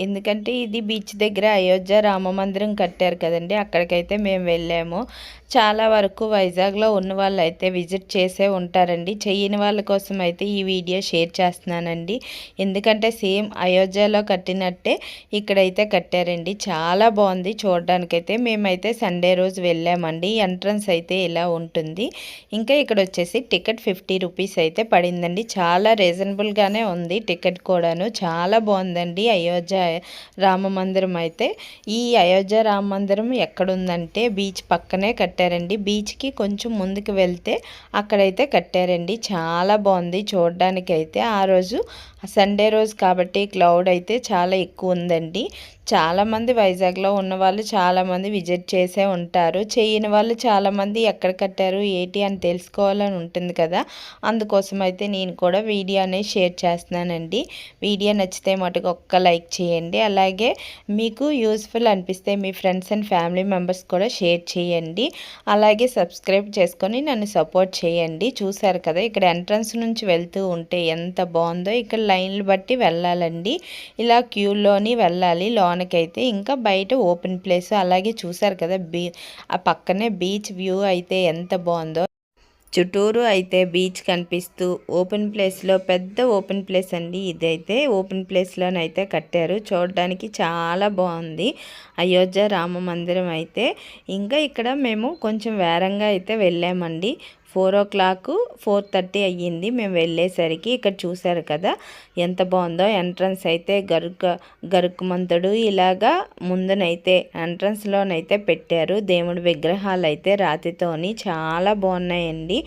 ఎందుకంటే ఇది బీచ్ దగ్గర అయోధ్య రామ మందిరం కట్టారు కదండి అక్కడికైతే మేము వెళ్ళాము. చాలా వరకు వైజాగ్లో ఉన్న వాళ్ళు అయితే విజిట్ చేసే ఉంటారండి. చెయ్యని వాళ్ళ కోసం అయితే ఈ వీడియో షేర్ చేస్తున్నానండి. ఎందుకంటే సేమ్ అయోధ్యలో కట్టినట్టే ఇక్కడైతే కట్టారండి. చాలా బాగుంది చూడడానికైతే. మేమైతే సండే రోజు వెళ్ళామండి. ఎంట్రన్స్ అయితే ఇలా ఉంటుంది. ఇంకా ఇక్కడ వచ్చేసి టికెట్ ఫిఫ్టీ రూపీస్ అయితే పడిందండి. చాలా రీజనబుల్గానే ఉంది టికెట్ కూడాను. చాలా బాగుందండి అయోధ్య రామ మందిరం అయితే ఈ అయోధ్య రామ మందిరం ఎక్కడుందంటే బీచ్ పక్కనే కట్టారండి. బీచ్కి కొంచెం ముందుకు వెళ్తే అక్కడైతే కట్టారండి. చాలా బాగుంది. చూడడానికి అయితే ఆ రోజు సండే రోజు కాబట్టి క్లౌడ్ అయితే చాలా ఎక్కువ ఉందండి. చాలామంది వైజాగ్లో ఉన్న వాళ్ళు చాలామంది విజిట్ చేసే ఉంటారు. చేయని వాళ్ళు చాలామంది ఎక్కడ కట్టారు ఏంటి అని తెలుసుకోవాలని ఉంటుంది కదా. అందుకోసం అయితే నేను కూడా వీడియో అనేది షేర్ చేస్తున్నానండి. వీడియో నచ్చితే మటుకు ఒక్క లైక్ చేయండి. అలాగే మీకు యూస్ఫుల్ అనిపిస్తే మీ ఫ్రెండ్స్ అండ్ ఫ్యామిలీ మెంబర్స్ కూడా షేర్ చేయండి. అలాగే సబ్స్క్రైబ్ చేసుకొని నన్ను సపోర్ట్ చేయండి. చూసారు కదా ఇక్కడ ఎంట్రన్స్ నుంచి వెళ్తూ ఉంటే ఎంత బాగుందో ఇక్కడ లైన్లు బట్టి వెళ్ళాలండి. ఇలా క్యూలోని వెళ్ళాలి. లోనకైతే ఇంకా బయట ఓపెన్ ప్లేస్ అలాగే చూసారు కదా బీ ఆ పక్కనే బీచ్ వ్యూ అయితే ఎంత బాగుందో. చుట్టూరు అయితే బీచ్ కనిపిస్తూ ఓపెన్ ప్లేస్లో పెద్ద ఓపెన్ ప్లేస్ అండి. ఇదైతే ఓపెన్ ప్లేస్లోనైతే కట్టారు. చూడడానికి చాలా బాగుంది. అయోధ్య రామ మందిరం అయితే. ఇంకా ఇక్కడ మేము కొంచెం వేరంగా అయితే వెళ్ళామండి. Four o'clock four thirty అయ్యింది. మేము వెళ్ళేసరికి ఇక్కడ చూసారు కదా ఎంత బాగుందో. ఎంట్రన్స్ అయితే గరుక గరుకుమంతుడు ఇలాగా ముందునైతే ఎంట్రన్స్లోనైతే పెట్టారు. దేవుడి విగ్రహాలు అయితే రాతితోని చాలా బాగున్నాయండి.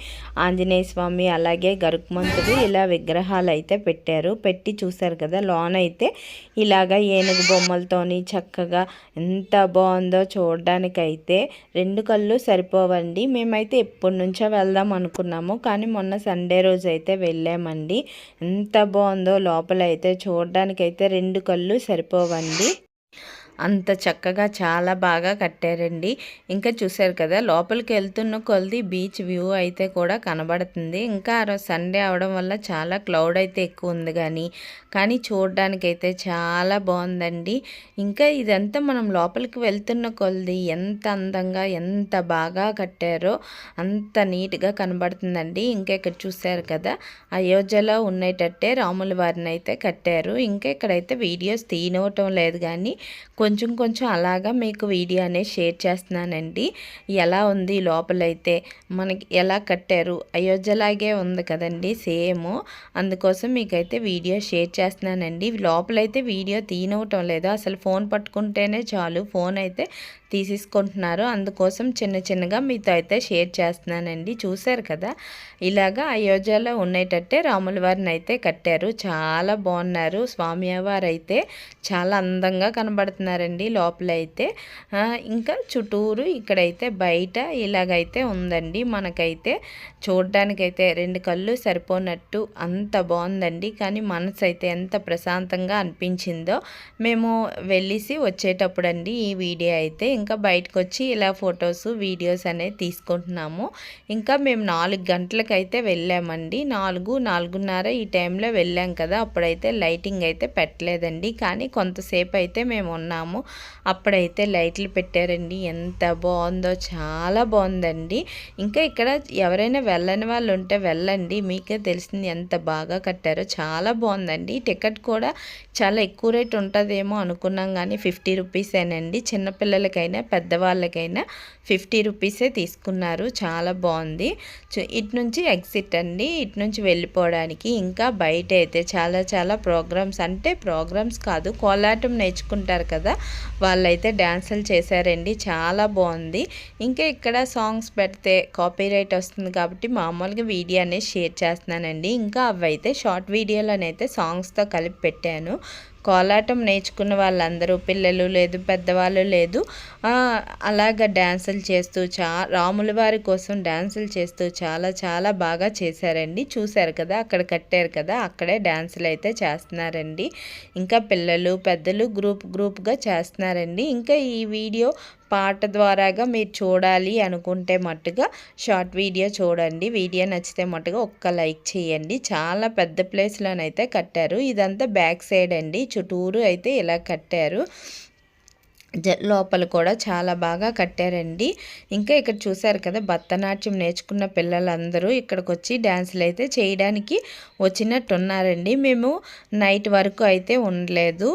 ఆంజనేయ స్వామి అలాగే గరుకుమంతుడు ఇలా విగ్రహాలు అయితే పెట్టారు. పెట్టి చూసారు కదా లోనైతే అయితే ఇలాగా ఏనుగు బొమ్మలతోని చక్కగా ఎంత బాగుందో చూడడానికైతే రెండు కళ్ళు సరిపోవండి. మేమైతే ఎప్పటి నుంచో వెళ్దాం వెళ్దాం అనుకున్నాము. కానీ మొన్న సండే రోజు అయితే వెళ్ళామండి. ఎంత బాగుందో లోపల అయితే చూడడానికైతే రెండు కళ్ళు సరిపోవండి. అంత చక్కగా చాలా బాగా కట్టారండి. ఇంకా చూసారు కదా లోపలికి వెళ్తున్న కొలది బీచ్ వ్యూ అయితే కూడా కనబడుతుంది. ఇంకా సండే అవడం వల్ల చాలా క్లౌడ్ అయితే ఎక్కువ ఉంది కానీ కానీ చూడడానికైతే చాలా బాగుందండి. ఇంకా ఇదంతా మనం లోపలికి వెళ్తున్న కొలది ఎంత అందంగా ఎంత బాగా కట్టారో అంత నీట్గా కనబడుతుందండి. ఇంకా ఇక్కడ చూసారు కదా అయోధ్యలో ఉండేటట్టే రాముల వారిని అయితే కట్టారు. ఇంకా ఇక్కడైతే వీడియోస్ తీయనవటం లేదు కానీ కొంచెం కొంచెం అలాగా మీకు వీడియో అనేది షేర్ చేస్తున్నానండి. ఎలా ఉంది లోపలైతే? మనకి ఎలా కట్టారు? అయోధ్యలాగే ఉంది కదండి సేమ్. అందుకోసం మీకైతే వీడియో షేర్ చేస్తున్నానండి. లోపలైతే వీడియో తీనవటం లేదు. అసలు ఫోన్ పట్టుకుంటేనే చాలు. ఫోన్ అయితే తీసేసుకుంటున్నారు. అందుకోసం చిన్న చిన్నగా మీతో అయితే షేర్ చేస్తున్నానండి. చూశారు కదా? ఇలాగా అయోధ్యలో ఉండేటట్టే రాముల వారిని అయితే కట్టారు. చాలా బాగున్నారు. స్వామివారు అయితే చాలా అందంగా కనబడుతున్నారు. కనబడుతున్నారండి లోపల అయితే ఇంకా చుట్టూరు ఇక్కడైతే బయట ఇలాగైతే ఉందండి. మనకైతే చూడడానికైతే రెండు కళ్ళు సరిపోనట్టు అంత బాగుందండి. కానీ మనసు అయితే ఎంత ప్రశాంతంగా అనిపించిందో మేము వెళ్ళేసి వచ్చేటప్పుడు అండి ఈ వీడియో అయితే. ఇంకా బయటకు వచ్చి ఇలా ఫొటోస్ వీడియోస్ అనేది తీసుకుంటున్నాము. ఇంకా మేము నాలుగు గంటలకైతే వెళ్ళామండి. నాలుగు నాలుగున్నర ఈ టైంలో వెళ్ళాం కదా. అప్పుడైతే లైటింగ్ అయితే పెట్టలేదండి. కానీ కొంతసేపు అయితే మేము ఉన్నాము. అప్పుడైతే లైట్లు పెట్టారండి. ఎంత బాగుందో చాలా బాగుందండి. ఇంకా ఇక్కడ ఎవరైనా వెళ్ళని వాళ్ళు ఉంటే వెళ్ళండి. మీకే తెలిసింది ఎంత బాగా కట్టారో. చాలా బాగుందండి. టికెట్ కూడా చాలా ఎక్కువ రేట్ ఉంటుందేమో అనుకున్నాం కానీ ఫిఫ్టీ రూపీసేనండి. చిన్నపిల్లలకైనా పెద్దవాళ్ళకైనా ఫిఫ్టీ రూపీసే తీసుకున్నారు. చాలా బాగుంది. ఇటు నుంచి ఎగ్జిట్ అండి. ఇటు నుంచి వెళ్ళిపోవడానికి. ఇంకా బయట అయితే చాలా చాలా ప్రోగ్రామ్స్. అంటే ప్రోగ్రామ్స్ కాదు కోలాటం నేర్చుకుంటారు కదా. వాళ్ళైతే డ్యాన్సులు చేశారండి. చాలా బాగుంది. ఇంకా ఇక్కడ సాంగ్స్ పెడితే కాపీరైట్ వస్తుంది కాబట్టి మామూలుగా వీడియో అనేది షేర్ చేస్తున్నానండి. ఇంకా అవైతే షార్ట్ వీడియోలోనైతే సాంగ్స్తో కలిపి పెట్టాను. కోలాటం నేర్చుకున్న వాళ్ళందరూ పిల్లలు లేదు పెద్దవాళ్ళు లేదు అలాగ డ్యాన్సులు చేస్తూ చా రాముల వారి కోసం డ్యాన్సులు చేస్తూ చాలా చాలా బాగా చేశారండి. చూశారు కదా అక్కడ కట్టారు కదా అక్కడే డ్యాన్సులు అయితే చేస్తున్నారండి. ఇంకా పిల్లలు పెద్దలు గ్రూప్ గ్రూప్గా చేస్తున్నారండి. ఇంకా ఈ వీడియో పాట ద్వారాగా మీరు చూడాలి అనుకుంటే మట్టుగా షార్ట్ వీడియో చూడండి. వీడియో నచ్చితే మట్టుగా ఒక్క లైక్ చేయండి. చాలా పెద్ద ప్లేస్లోనైతే కట్టారు. ఇదంతా బ్యాక్ సైడ్ అండి. చుట్టూరు అయితే ఇలా కట్టారు. లోపల కూడా చాలా బాగా కట్టారండి. ఇంకా ఇక్కడ చూసారు కదా భరతనాట్యం నేర్చుకున్న పిల్లలందరూ ఇక్కడికి వచ్చి డ్యాన్సులు అయితే చేయడానికి వచ్చినట్టు ఉన్నారండి మేము నైట్ వరకు అయితే ఉండలేదు.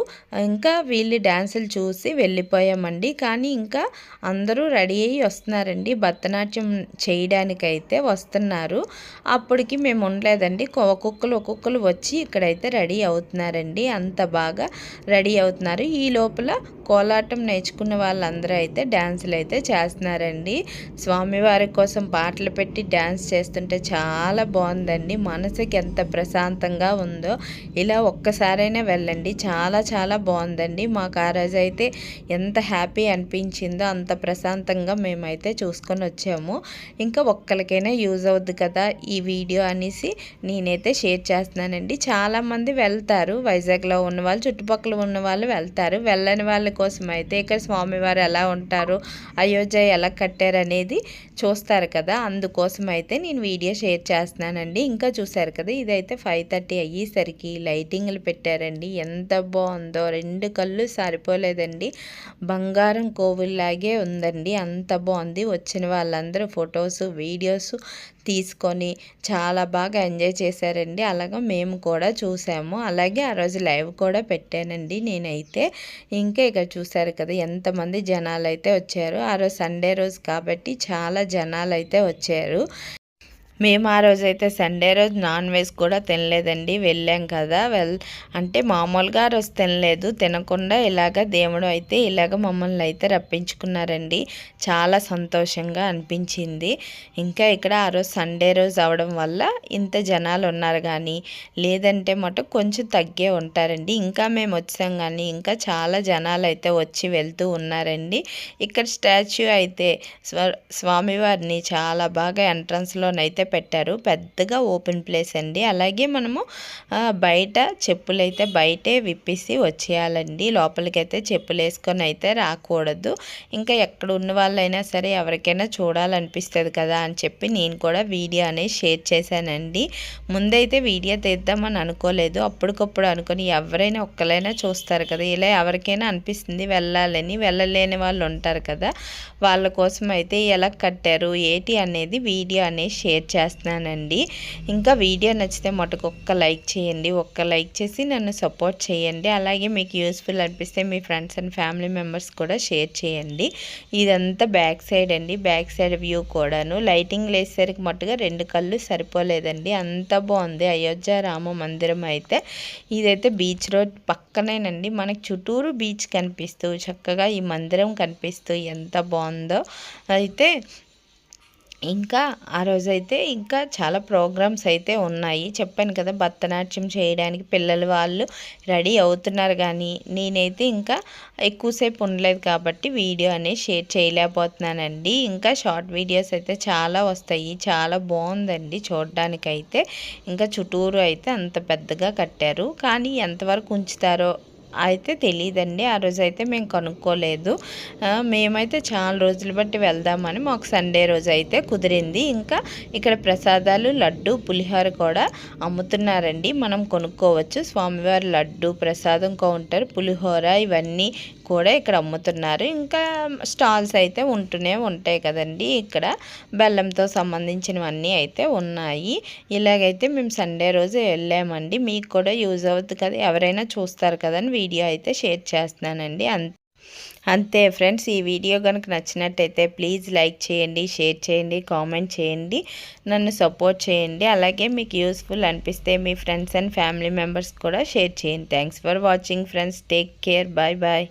ఇంకా వీళ్ళు డ్యాన్సులు చూసి వెళ్ళిపోయామండి. కానీ ఇంకా అందరూ రెడీ అయ్యి వస్తున్నారండి. భరతనాట్యం చేయడానికైతే వస్తున్నారు. అప్పటికి మేము ఉండలేదండి. ఒక్కొక్కరు ఒక్కొక్కరు వచ్చి ఇక్కడైతే రెడీ అవుతున్నారండి. అంత బాగా రెడీ అవుతున్నారు. ఈ లోపల కోలాటం నేర్చుకున్న వాళ్ళందరూ అయితే డ్యాన్సులు అయితే చేస్తున్నారండి. స్వామివారి కోసం పాటలు పెట్టి డ్యాన్స్ చేస్తుంటే చాలా బాగుందండి. మనసుకి ఎంత ప్రశాంతంగా ఉందో. ఇలా ఒక్కసారైనా వెళ్ళండి. చాలా చాలా బాగుందండి. మాకు ఆ రోజు అయితే ఎంత హ్యాపీ అనిపించిందో అంత ప్రశాంతంగా మేమైతే చూసుకొని వచ్చాము. ఇంకా ఒక్కరికైనా యూజ్ అవుద్ది కదా ఈ వీడియో అనేసి నేనైతే షేర్ చేస్తున్నానండి. చాలామంది వెళ్తారు. వైజాగ్లో ఉన్న వాళ్ళు చుట్టుపక్కల ఉన్న వాళ్ళు వెళ్తారు. వెళ్ళని వాళ్ళ కోసం అయితే ఇక్కడ స్వామివారు ఎలా ఉంటారు అయోధ్య ఎలా కట్టారు అనేది చూస్తారు కదా. అందుకోసం అయితే నేను వీడియో షేర్ చేస్తున్నానండి. ఇంకా చూసారు కదా ఇదైతే ఫైవ్ థర్టీ అయ్యేసరికి లైటింగ్లు పెట్టారండి. ఎంత బాగుందో రెండు కళ్ళు సరిపోలేదండి. బంగారం కోవిల్లాగే ఉందండి. అంత బాగుంది. వచ్చిన వాళ్ళందరూ ఫొటోస్ వీడియోస్ తీసుకొని చాలా బాగా ఎంజాయ్ చేశారండి. అలాగా మేము కూడా చూసాము. అలాగే ఆ రోజు లైవ్ కూడా పెట్టానండి నేనైతే. ఇంకా ఇక్కడ చూసారు కదా ఎంతమంది జనాలు అయితే వచ్చారు ఆ రోజు సండే రోజు కాబట్టి చాలా జనాలు అయితే వచ్చారు. మేము ఆ రోజు అయితే సండే రోజు నాన్ వెజ్ కూడా తినలేదండి. వెళ్ళాం కదా. వెల్ అంటే మామూలుగా ఆ రోజు తినలేదు. తినకుండా ఇలాగ దేవుడు అయితే ఇలాగ మమ్మల్ని అయితే రప్పించుకున్నారండి. చాలా సంతోషంగా అనిపించింది. ఇంకా ఇక్కడ ఆ రోజు సండే రోజు అవడం వల్ల ఇంత జనాలు ఉన్నారు కానీ లేదంటే మటు కొంచెం తగ్గే ఉంటారండి. ఇంకా మేము వచ్చాం కానీ ఇంకా చాలా జనాలు అయితే వచ్చి వెళ్తూ ఉన్నారండి. ఇక్కడ స్టాచ్యూ అయితే స్వామివారిని చాలా బాగా ఎంట్రన్స్లోనైతే పెట్టారు. పెద్దగా ఓపెన్ ప్లేస్ అండి. అలాగే మనము బయట చెప్పులు అయితే బయటే విప్పేసి వచ్చేయాలండి. లోపలికైతే చెప్పులు వేసుకొని అయితే రాకూడదు. ఇంకా ఎక్కడ ఉన్న వాళ్ళైనా సరే ఎవరికైనా చూడాలనిపిస్తుంది కదా అని చెప్పి నేను కూడా వీడియో అనేది షేర్ చేశానండి. ముందైతే వీడియో తీద్దామని అనుకోలేదు. అప్పటికప్పుడు అనుకుని ఎవరైనా ఒక్కలైనా చూస్తారు కదా ఇలా ఎవరికైనా అనిపిస్తుంది వెళ్ళాలని. వెళ్ళలేని వాళ్ళు ఉంటారు కదా వాళ్ళ కోసం అయితే ఎలా కట్టారు ఏంటి అనేది వీడియో అనేది షేర్ చేస్తున్నానండి. ఇంకా వీడియో నచ్చితే మటుకు ఒక్క లైక్ చేయండి. ఒక్క లైక్ చేసి నన్ను సపోర్ట్ చేయండి. అలాగే మీకు యూస్ఫుల్ అనిపిస్తే మీ ఫ్రెండ్స్ అండ్ ఫ్యామిలీ మెంబర్స్ కూడా షేర్ చేయండి. ఇదంతా బ్యాక్ సైడ్ అండి. బ్యాక్ సైడ్ వ్యూ కూడాను. లైటింగ్ లేసేసరికి మట్టుగా రెండు కళ్ళు సరిపోలేదండి. అంత బాగుంది. అయోధ్య రామ మందిరం అయితే. ఇదైతే బీచ్ రోడ్ పక్కనేనండి. మనకు చుట్టూరు బీచ్ కనిపిస్తూ చక్కగా ఈ మందిరం కనిపిస్తూ ఎంత బాగుందో. అయితే ఇంకా ఆ రోజైతే ఇంకా చాలా ప్రోగ్రామ్స్ అయితే ఉన్నాయి. చెప్పాను కదా భరతనాట్యం చేయడానికి పిల్లలు వాళ్ళు రెడీ అవుతున్నారు కానీ నేనైతే ఇంకా ఎక్కువసేపు ఉండలేదు కాబట్టి వీడియో అనేది షేర్ చేయలేకపోతున్నానండి. ఇంకా షార్ట్ వీడియోస్ అయితే చాలా వస్తాయి చాలా బాగుందండి చూడడానికైతే. ఇంకా చుట్టూరు అయితే అంత పెద్దగా కట్టారు. కానీ ఎంతవరకు ఉంచుతారో అయితే తెలియదండి ఆ రోజు అయితే మేము కనుక్కోలేదు. మేమైతే చాలా రోజులు బట్టి వెళ్దామని మాకు సండే రోజు అయితే కుదిరింది. ఇంకా ఇక్కడ ప్రసాదాలు లడ్డు పులిహోర కూడా అమ్ముతున్నారండి. మనం కొనుక్కోవచ్చు. స్వామివారి లడ్డు ప్రసాదం కౌంటర్ పులిహోర ఇవన్నీ కూడా ఇక్కడ అమ్ముతున్నారు. ఇంకా స్టాల్స్ అయితే ఉంటూనే ఉంటాయి కదండి. ఇక్కడ బెల్లంతో సంబంధించినవన్నీ అయితే ఉన్నాయి. ఇలాగైతే మేము సండే రోజు వెళ్ళామండి. మీకు కూడా యూజ్ అవుతుంది కదా. ఎవరైనా చూస్తారు కదండి వీడియో అయితే షేర్ చేస్తున్నానండి. అంతే అంతే ఫ్రెండ్స్ ఈ వీడియో కనుక నచ్చినట్టయితే ప్లీజ్ లైక్ చేయండి షేర్ చేయండి కామెంట్ చేయండి నన్ను సపోర్ట్ చేయండి. అలాగే మీకు యూస్ఫుల్ అనిపిస్తే మీ ఫ్రెండ్స్ అండ్ ఫ్యామిలీ మెంబర్స్ కూడా షేర్ చేయండి. Thanks for watching friends. Take care. Bye bye.